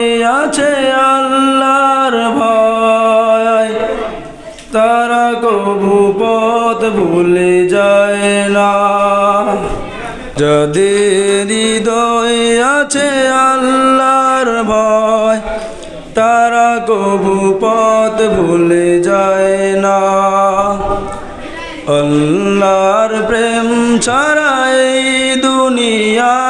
আছে আল্লাহর ভয়। তারা কবু পথ ভুলে যায় না। যাদের হৃদয়ে আছে আল্লাহর ভয়, তারা কবু পথ ভুলে যায় না। আল্লাহর প্রেম ছাড়া এই দুনিয়ায়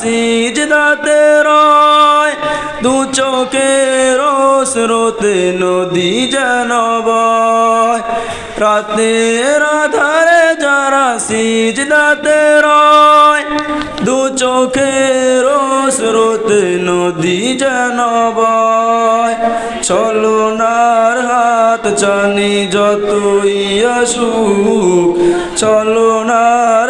সিজদাতে রয়, দু চোখের স্রোতে নদী যেন বয়। রাতের আধারে যারা সিজদাতে রয়, দু চোখের স্রোতে নদী যেন বয়। চলো নার হাত চানি যতই আসুক চলো নার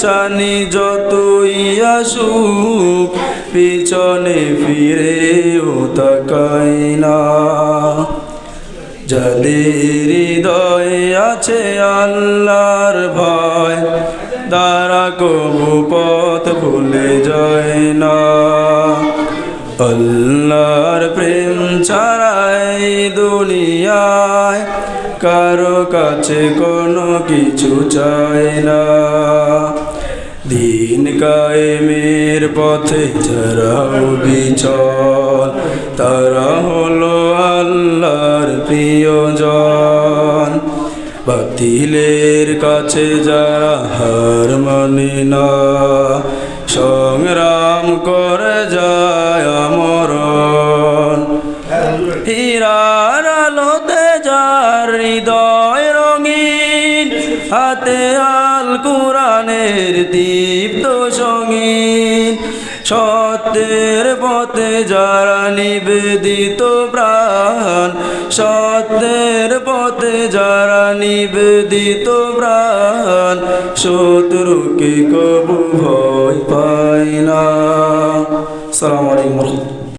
চানি যতই আসুক, পিছনে ফিরেও তাকাই না। যাদের হৃদয়ে আছে আল্লাহর ভয়, তারা কবু পথ ভুলে যায় না। আল্লাহর প্রেম ছাড়াই দুনিয়ায় কারও কাছে কোনো কিছু চায় না। দিন কায়েমের পথে যারাও বিচল। তারা হলো আল্লাহর প্রিয়জন। বাতিলের কাছে যারা হার মানে না, সংগ্রাম করে যায় আমরণ। হীরার আলোতে যার হৃদয় রঙিন, হাতে আল কোরআনের দীপ্ত সঙ্গীন সত্যের পথে যারা নিবেদিত প্রাণ, সত্যের পথে যারা নিবেদিত প্রাণ, শত্রুকে কবু ভয় পায় না। সালাম আলাইকুম রহমতুল্লাহ।